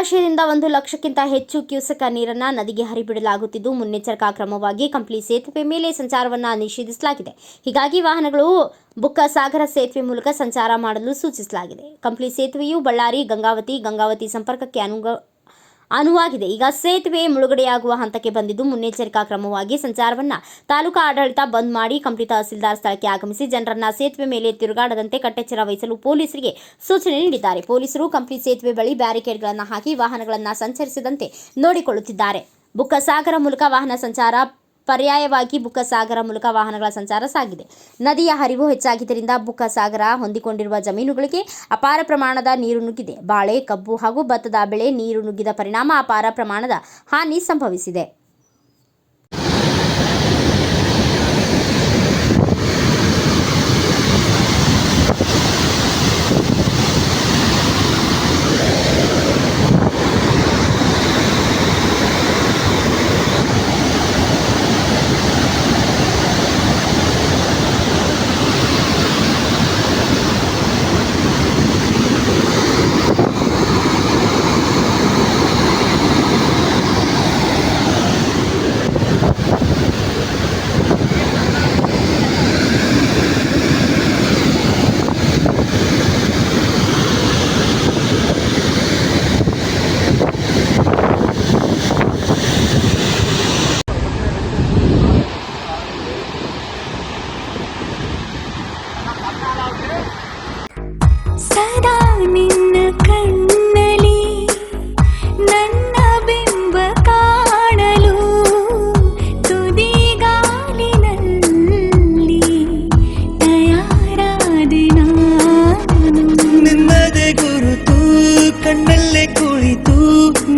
ಜಲಾಶಯದಿಂದ ಒಂದು ಲಕ್ಷಕ್ಕಿಂತ ಹೆಚ್ಚು ಕ್ಯೂಸಕ ನೀರನ್ನ ನದಿಗೆ ಹರಿಬಿಡಲಾಗುತ್ತಿದ್ದು, ಮುನ್ನೆಚ್ಚರಿಕಾ ಕ್ರಮವಾಗಿ ಕಂಪ್ಲಿ ಸೇತುವೆ ಮೇಲೆ ಸಂಚಾರವನ್ನು ನಿಷೇಧಿಸಲಾಗಿದೆ. ಹೀಗಾಗಿ ವಾಹನಗಳು ಬುಕ್ಕ ಸಾಗರ ಸೇತುವೆ ಮೂಲಕ ಸಂಚಾರ ಮಾಡಲು ಸೂಚಿಸಲಾಗಿದೆ. ಕಂಪ್ಲಿ ಸೇತುವೆಯು ಬಳ್ಳಾರಿ, ಗಂಗಾವತಿ ಗಂಗಾವತಿ ಸಂಪರ್ಕಕ್ಕೆ ಅನುಗ ಅನುವಾಗಿದೆ. ಈಗ ಸೇತುವೆ ಮುಳುಗಡೆಯಾಗುವ ಹಂತಕ್ಕೆ ಬಂದಿದ್ದು ಮುನ್ನೆಚ್ಚರಿಕಾ ಕ್ರಮವಾಗಿ ಸಂಚಾರವನ್ನ ತಾಲೂಕಾ ಆಡಳಿತ ಬಂದ್ ಮಾಡಿ ಕಂಪ್ಲಿ ತಹಸೀಲ್ದಾರ್ ಸ್ಥಳಕ್ಕೆ ಆಗಮಿಸಿ ಜನರನ್ನ ಸೇತುವೆ ಮೇಲೆ ತಿರುಗಾಡದಂತೆ ಕಟ್ಟೆಚ್ಚರ ವಹಿಸಲು ಪೊಲೀಸರಿಗೆ ಸೂಚನೆ ನೀಡಿದ್ದಾರೆ. ಪೊಲೀಸರು ಕಂಪ್ಲಿ ಸೇತುವೆ ಬಳಿ ಬ್ಯಾರಿಕೇಡ್ಗಳನ್ನು ಹಾಕಿ ವಾಹನಗಳನ್ನು ಸಂಚರಿಸದಂತೆ ನೋಡಿಕೊಳ್ಳುತ್ತಿದ್ದಾರೆ. ಬುಕ್ಕಸಾಗರ ಮೂಲಕ ವಾಹನ ಸಂಚಾರ ಪರ್ಯಾಯವಾಗಿ ಬುಕ್ಕಸಾಗರ ಮೂಲಕ ವಾಹನಗಳ ಸಂಚಾರ ಸಾಗಿದೆ. ನದಿಯ ಹರಿವು ಹೆಚ್ಚಾಗಿದ್ದರಿಂದ ಬುಕ್ಕಸಾಗರ ಹೊಂದಿಕೊಂಡಿರುವ ಜಮೀನುಗಳಿಗೆ ಅಪಾರ ಪ್ರಮಾಣದ ನೀರು ನುಗ್ಗಿದೆ. ಬಾಳೆ, ಕಬ್ಬು ಹಾಗೂ ಭತ್ತದ ಬೆಳೆ ನೀರು ನುಗ್ಗಿದ ಪರಿಣಾಮ ಅಪಾರ ಪ್ರಮಾಣದ ಹಾನಿ ಸಂಭವಿಸಿದೆ.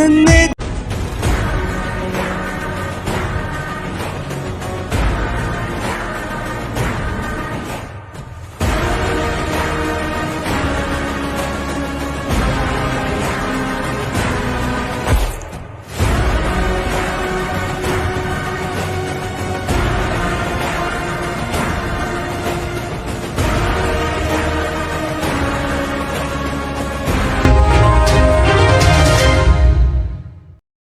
난 내.